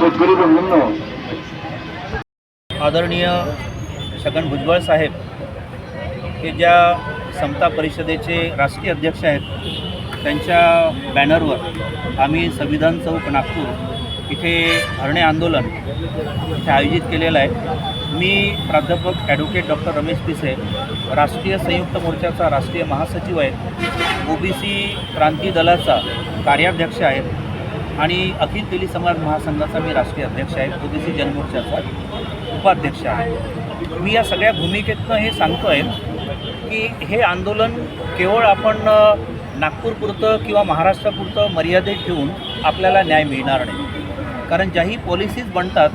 शेतकरी बंधूंनो. आदरणीय छगन भुजबळ साहेब हे ज्या समता परिषदेचे राष्ट्रीय अध्यक्ष आहेत त्यांच्या बॅनरवर आम्ही संविधान चौक नागपूर इथे धरणे आंदोलन इथे आयोजित केलेलं आहे. मी प्राध्यापक ॲडव्होकेट डॉक्टर रमेश पिसे राष्ट्रीय संयुक्त मोर्चाचा राष्ट्रीय महासचिव आहे ओबीसी क्रांती दलाचा कार्याध्यक्ष आहे आणि अखिल दिल्ली समाज महासंघाचा मी राष्ट्रीय अध्यक्ष आहे. ओबीसी जनमोर्चाचा उपाध्यक्ष आहे. मी या सगळ्या भूमिकेतनं हे सांगतो आहे की हे आंदोलन केवळ आपण नागपूरपुरतं किंवा महाराष्ट्रापुरतं मर्यादित ठेवून आपल्याला न्याय मिळणार नाही. कारण ज्याही पॉलिसीज बनतात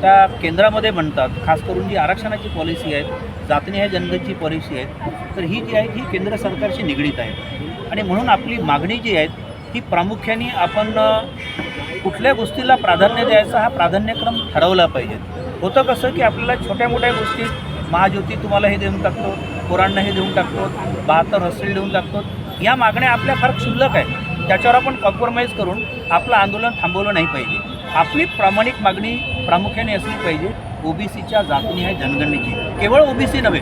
त्या केंद्रामध्ये बनतात खास करून जी आरक्षणाची पॉलिसी आहे जातनी ह्या जनगणची पॉलिसी आहे तर ही जी आहे ही केंद्र सरकारशी निगडीत आहे आणि म्हणून आपली मागणी जी आहे की प्रामुख्याने आपण कुठल्या गोष्टीला प्राधान्य द्यायचा हा प्राधान्यक्रम ठरवला पाहिजे. होतं कसं की आपल्याला छोट्या मोठ्या गोष्टीत महाज्योती तुम्हाला हे देऊन टाकतो पोरांना हे देऊन टाकतो बहात्तर हॉस्टेल देऊन टाकतो या मागण्या आपल्या फार क्षुल्लक आहेत. त्याच्यावर आपण कॉम्प्रोमाइज करून आपलं आंदोलन थांबवलं नाही पाहिजे. आपली प्रामाणिक मागणी प्रामुख्याने असली पाहिजे. ओबीसीच्या आहे जनगणनेची. केवळ ओबीसी नव्हे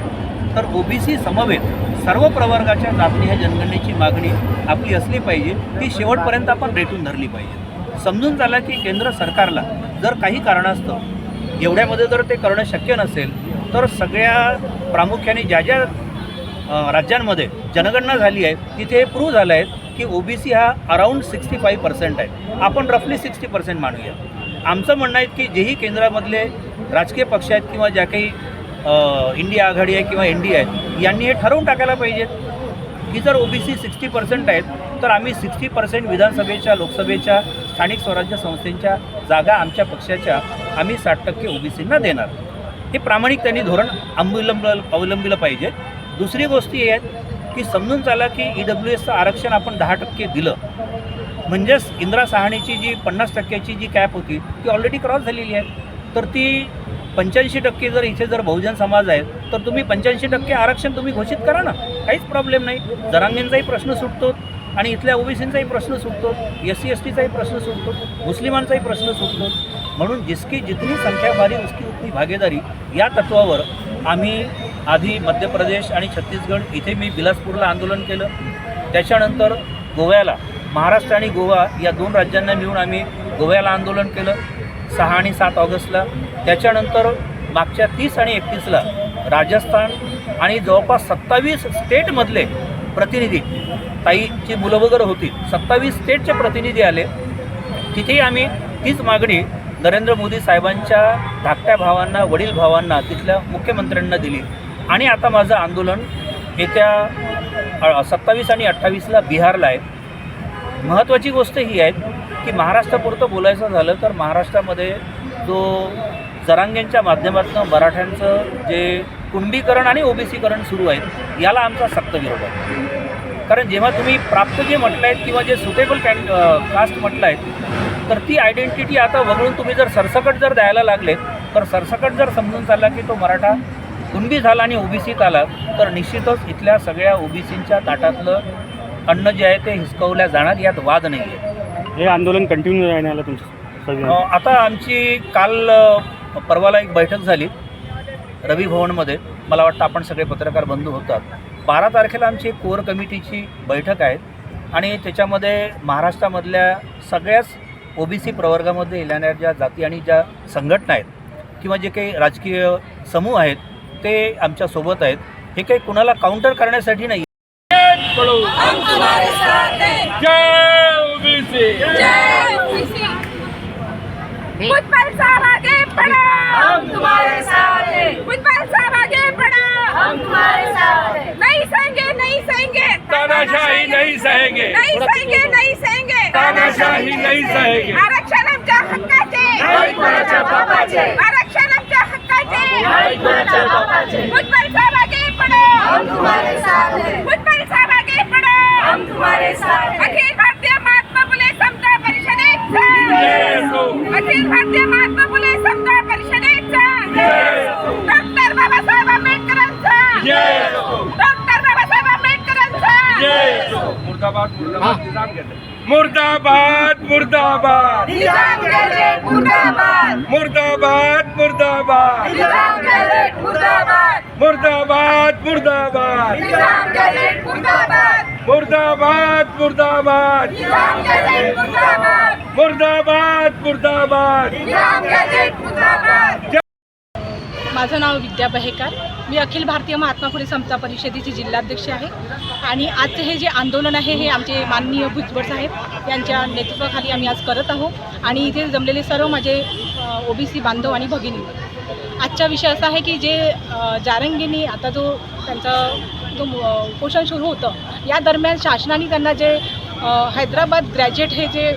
तर ओबीसी समवेत सर्व प्रवर्गाच्या जातनिहाय जनगणनेची मागणी आपली असली पाहिजे. ती शेवटपर्यंत आपण रेटून धरली पाहिजे. समजून झाला की केंद्र सरकारला जर काही कारणास्तव एवढ्यामध्ये जर ते करणं शक्य नसेल तर सगळ्या प्रामुख्याने ज्या ज्या राज्यांमध्ये जनगणना झाली आहे तिथे हे प्रूव्ह झालं आहे की ओबीसी हा अराऊंड सिक्स्टी फाईव्ह पर्सेंट आहे. आपण रफली सिक्स्टी पर्सेंट मानूया. आमचं म्हणणं आहे की जेही केंद्रामधले राजकीय पक्ष आहेत किंवा ज्या काही इंडिया आघाडी आहे किंवा एन डी आहे यांनी हे ठरवून टाकायला पाहिजेत की जर ओबीसी सिक्स्टी पर्सेंट आहेत तर आम्ही सिक्स्टी पर्सेंट विधानसभेच्या लोकसभेच्या स्थानिक स्वराज्य संस्थेच्या जागा आमच्या पक्षाच्या आम्ही साठ टक्के ओबीसींना देणार. हे प्रामाणिक त्यांनी धोरण अवलंब अवलंबिलं पाहिजे. दुसरी गोष्ट ही आहेत की समजून चाला की ई डब्ल्यू एसचं आरक्षण आपण दहा टक्के दिलं. म्हणजेच इंदिरा सहाणीची जी पन्नास टक्क्याची जी कॅप होती ती ऑलरेडी क्रॉस झालेली आहे. तर ती पंच्याऐंशी टक्के जर इथे जर बहुजन समाज आहे तर तुम्ही पंच्याऐंशी टक्के आरक्षण तुम्ही घोषित करा ना. काहीच प्रॉब्लेम नाही. जरांगींचाही प्रश्न सुटतो आणि इथल्या ओबीसींचाही प्रश्न सुटतो एस सी एस टीचाही प्रश्न सुटतो मुस्लिमांचाही प्रश्न सुटतो. म्हणून जिसकी जितनी संख्या भारी उसकी उतनी भागीदारी या तत्वावर आम्ही आधी मध्य प्रदेश आणि छत्तीसगड इथे मी बिलासपूरला आंदोलन केलं. त्याच्यानंतर गोव्याला महाराष्ट्र आणि गोवा या दोन राज्यांना मिळून आम्ही गोव्याला आंदोलन केलं. सहा आणि सात ऑगस्टला. त्याच्यानंतर मागच्या तीस आणि एकतीसला राजस्थान आणि जवळपास सत्तावीस स्टेटमधले प्रतिनिधी ताईची मुलं वगैरे होती सत्तावीस स्टेटचे प्रतिनिधी आले. तिथेही आम्ही तीच मागणी नरेंद्र मोदी साहेबांच्या धाकट्या भावांना वडील भावांना तिथल्या मुख्यमंत्र्यांना दिली. आणि आता माझं आंदोलन येत्या सत्तावीस आणि अठ्ठावीसला बिहारला आहे. महत्त्वाची गोष्ट ही आहे की महाराष्ट्रापुरतं बोलायचं झालं तर महाराष्ट्रामध्ये जो जरांगेंच्या माध्यमातून मराठ्यांचं जे कुणबीकरण आणि ओबीसीकरण सुरू आहे याला आमचा सक्त विरोध आहे. कारण जेव्हा तुम्ही प्राप्त जे म्हटलं आहेत किंवा जे सुटेबल कॅन कास्ट म्हटलं आहे तर ती आयडेंटिटी आता वगळून तुम्ही जर सरसकट जर द्यायला लागलेत तर सरसकट जर समजून चालला की तो मराठा कुणबी झाला आणि ओबीसीत आला तर निश्चितच इथल्या सगळ्या ओबीसींच्या ताटातलं अन्न जे आहे ते हिसकवल्या जाणार यात वाद नाही आहे हे आंदोलन कंटिन्यू राहण्याला तुमचं आता आमची काल परवाला एक बैठक झाली रवी भवनमध्ये. मला वाटतं आपण सगळे पत्रकार बंधू होतात. बारा तारखेला आमची एक कोर कमिटीची बैठक आहे आणि त्याच्यामध्ये महाराष्ट्रामधल्या सगळ्याच ओबीसी प्रवर्गामध्ये येणाऱ्या ज्या जाती आणि ज्या संघटना आहेत किंवा जे काही राजकीय समूह आहेत ते आमच्यासोबत आहेत. हे काही कुणाला काउंटर करण्यासाठी नाही. जय बढ़ो हम तुम्हारे साथ हैं। साहब आगे बढ़ो। हम तुम्हारे साथ हैं। नहीं सहेंगे नहीं सहेंगे। तानाशाही नहीं सहेंगे। नहीं सहेंगे नहीं सहेंगे। तानाशाही नहीं सहेंगे। आरक्षण आमच्या हक्काचे नाही कोणाच्या बापाचे. आरक्षण आमच्या हक्काचे नाही कोणाच्या बापाचे. भुजबल साहब आगे बढ़ो। हम तुम्हारे साथ हैं। भुजबल साहब आगे बढ़ो। हम तुम्हारे साथ हैं। अखिल भारतीय महात्मा फुले समता परिषदेचा जय। अखिल भारतीय महात्मा मुर्दाबाद मुर्दाबाद निजाम घेते मुर्दाबाद मुर्दाबाद निजाम गॅजेट मुर्दाबाद मुर्दाबाद मुर्दाबाद निजाम गॅजेट मुर्दाबाद मुर्दाबाद मुर्दाबाद निजाम गॅजेट मुर्दाबाद मुर्दाबाद मुर्दाबाद निजाम गॅजेट मुर्दाबाद मुर्दाबाद मुर्दाबाद निजाम गॅजेट मुर्दाबाद माझं नाव विद्या बहेकर. मी अखिल भारतीय महात्मा फुले समता परिषदेची जिल्हाध्यक्ष आहे. आणि आजचं हे जे आंदोलन आहे हे आमचे माननीय भुजबळ साहेब यांच्या नेतृत्वाखाली आम्ही आज करत आहोत. आणि इथे जमलेले सर्व माझे ओबीसी बांधव आणि भगिनी. आजचा विषय असा आहे की जे जारंगीनी आता जो त्यांचा जो उपोषण सुरू होतं या दरम्यान शासनाने त्यांना जे हैदराबाद ग्रॅज्युएट हे जे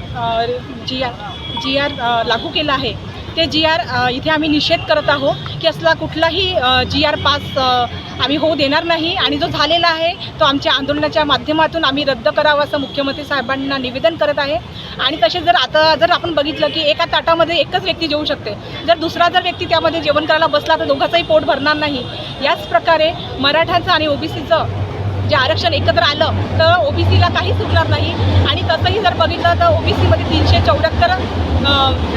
जी आर जी आर लागू केलं आहे ते जी आर इथे आम्ही निषेध करत आहोत की असला कुठलाही जी आर पास आम्ही होऊ देणार नाही आणि जो झालेला आहे तो आमच्या आंदोलनाच्या माध्यमातून आम्ही रद्द करावा असं मुख्यमंत्री साहेबांना निवेदन करत आहे. आणि तसे जर आता जर आपण बघितलं की एका ताटामध्ये एकच व्यक्ती जेवू शकते जर दुसरा जर व्यक्ती त्यामध्ये जेवण करायला बसला तर दोघांचाही पोट भरणार नाही. याच प्रकारे मराठ्यांचं आणि ओबीसीचं जे आरक्षण एकत्र आलं तर ओबीसीला काही सुटणार नाही. आणि तसंही जर बघितलं तर ओबीसीमध्ये तीनशे चौऱ्याहत्तर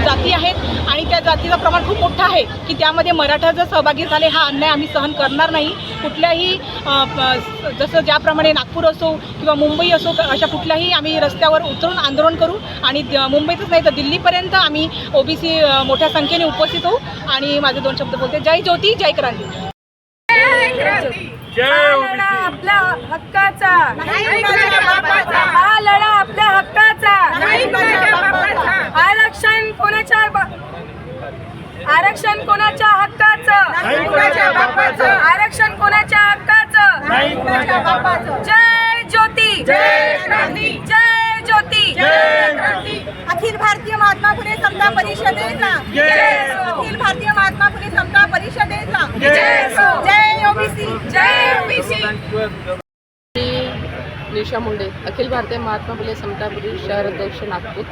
जाती आहेत. आणि त्या जातीचं प्रमाण खूप मोठं आहे की त्यामध्ये मराठा जर सहभागी झाले हा अन्याय आम्ही सहन करणार नाही. कुठल्याही प- जसं ज्याप्रमाणे नागपूर असो किंवा मुंबई असो अशा कुठल्याही आम्ही रस्त्यावर उतरून आंदोलन करू. आणि मुंबईतच नाही तर दिल्लीपर्यंत आम्ही ओबीसी मोठ्या संख्येने उपस्थित होऊ. आणि माझे दोन शब्द बोलते. जय ज्योती जय क्रांती. जय लढा आपल्या हक्काचा. हा लढा आपल्या हक्काचा. आरक्षण कोणाच्या आरक्षण कोणाच्या हक्काचं. आरक्षण कोणाच्या हक्काचं नाही कुणाच्या बापाचं. जय ज्योती जय क्रांती. जय ज्योती जय क्रांती. अखिल भारतीय महात्मा फुले समता परिषदेचा जय अखिल भारतीय महात्मा फुले समता परिषदेचा जय असो. जय ओबीसी जय ओबीसी मी निशा मुंडे अखिल भारतीय महात्मा फुले समता शहर अध्यक्ष नागपूर.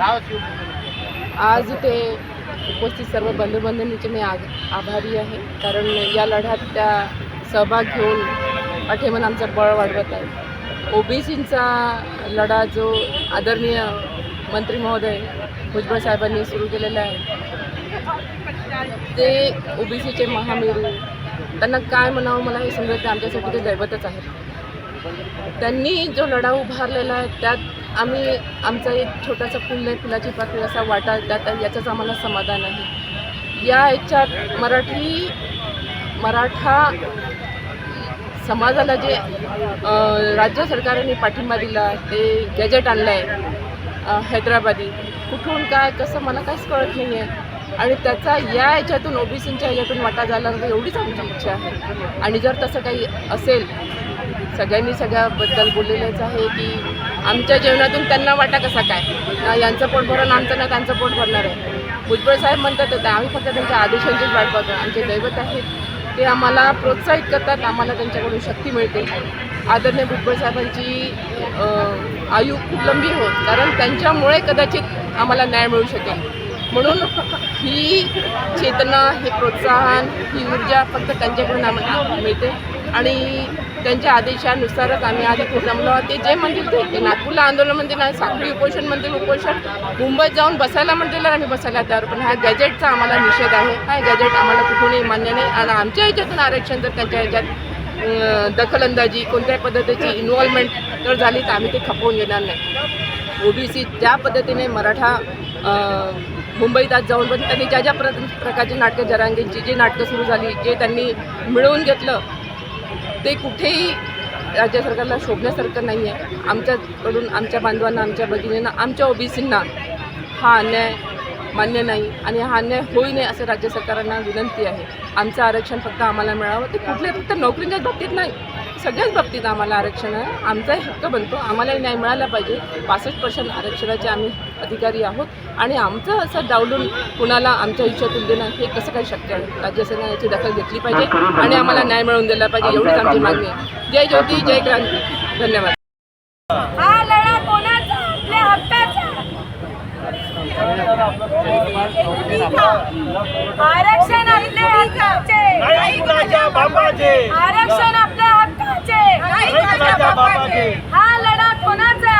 आज इथे उपस्थित सर्व बंधुबांधवांचे मी आग आभारी आहे. कारण या लढ्यात त्या सहभाग घेऊन अठेमन आमचं बळ वाढवत आहे. ओबीसींचा लढा जो आदरणीय मंत्री महोदय भुजबळ साहेबांनी सुरू केलेला आहे ते ओबीसीचे महामेरू. त्यांना काय म्हणावं मला हे समजत नाही. आमच्यासाठी ते दैवतच आहे त्यांनी जो लढा उभारलेला आहे त्यात आम्ही आमचा एक छोटासा फुल नाही फुलाची पाकळी असा वाटा त्यात याचंच आम्हाला समाधान आहे. या याच्यात मराठी मराठा समाजाला जे राज्य सरकारने पाठिंबा दिला ते गॅजेट आणलं आहे हैदराबादी कुठून काय कसं मला काहीच कळत नाही आहे आणि त्याचा या याच्यातून ओबीसींच्या याच्यातून वाटा झाला एवढीच आमची इच्छा आहे. आणि जर तसं काही असेल सगळ्यांनी सगळ्याबद्दल बोललेलंच आहे की आमच्या जेवणातून त्यांना वाटा कसा काय? ना यांचं पोट भरण आमचं ना त्यांचं पोट भरणार आहे. भुजबळ साहेब म्हणतात होते आम्ही फक्त त्यांच्या आदेशांचीच वाट पाहतो. आमचे दैवत आहेत. ते आम्हाला प्रोत्साहित करतात आम्हाला त्यांच्याकडून शक्ती मिळते. आदरणीय भुजबळ साहेबांची आयु खूप लंबी होत कारण त्यांच्यामुळे कदाचित आम्हाला न्याय मिळू शकेल. म्हणून ही चेतना हे प्रोत्साहन ही ऊर्जा फक्त त्यांच्याकडून आम्हाला मिळते. आणि त्यांच्या आदेशानुसारच आम्ही आज इथे ते जे म्हणतील ते नागपूरला आंदोलन म्हणतील ना साखळी उपोषण म्हणतील उपोषण. मुंबईत जाऊन बसायला म्हणतील तर आम्ही बसायला तयार पण हा गॅजेटचा आम्हाला निषेध आहे. हा गॅजेट आम्हाला कुठूनही मान्य नाही. आणि आमच्या ह्याच्यातून आरक्षण जर त्यांच्या ह्याच्यात दखलंदाजी कोणत्याही पद्धतीची इन्व्हॉल्वमेंट जर झाली तर आम्ही ते खपवून घेणार नाही. ओबीसी ज्या पद्धतीने मराठा मुंबईत आज जाऊन पण त्यांनी ज्या ज्या प्र प्रकारची नाटकं जरांगींची जी नाटकं सुरू झाली जे त्यांनी मिळवून घेतलं ते कुठेही राज्य सरकारला शोभण्यासारखं नाही आहे आमच्याकडून आमच्या बांधवांना आमच्या भगिनींना आमच्या ओबीसींना हा अन्याय मान्य नाही आणि हा अन्याय होई नाही असं राज्य सरकारांना विनंती आहे. आमचं आरक्षण फक्त आम्हाला मिळावं. ते कुठल्या फक्त नोकरीच्याच बाबतीत नाही. सगळ्याच बाबतीत आम्हाला आरक्षण आहे. आमचाही हक्क बनतो. आम्हालाही न्याय मिळाला पाहिजे. पासष्ट पर्सेंट आरक्षणाचे आम्ही अधिकारी आहोत. आणि आमचं असं डावलून कुणाला आमच्या इच्छातून देणं हे कसं काही शक्य आहे राज्य सरकारने याची दखल घेतली पाहिजे आणि आम्हाला न्याय मिळवून दिला पाहिजे एवढीच आमची मागणी आहे. जय ज्योती जय क्रांती. धन्यवाद. हा लढा कोणाचा? आपल्या हक्काचा. आरक्षण आपल्या हक्काचे. आरक्षण आपल्या हक्काचे नाही कुणाच्या बापाचे हा लढा कोणाचा?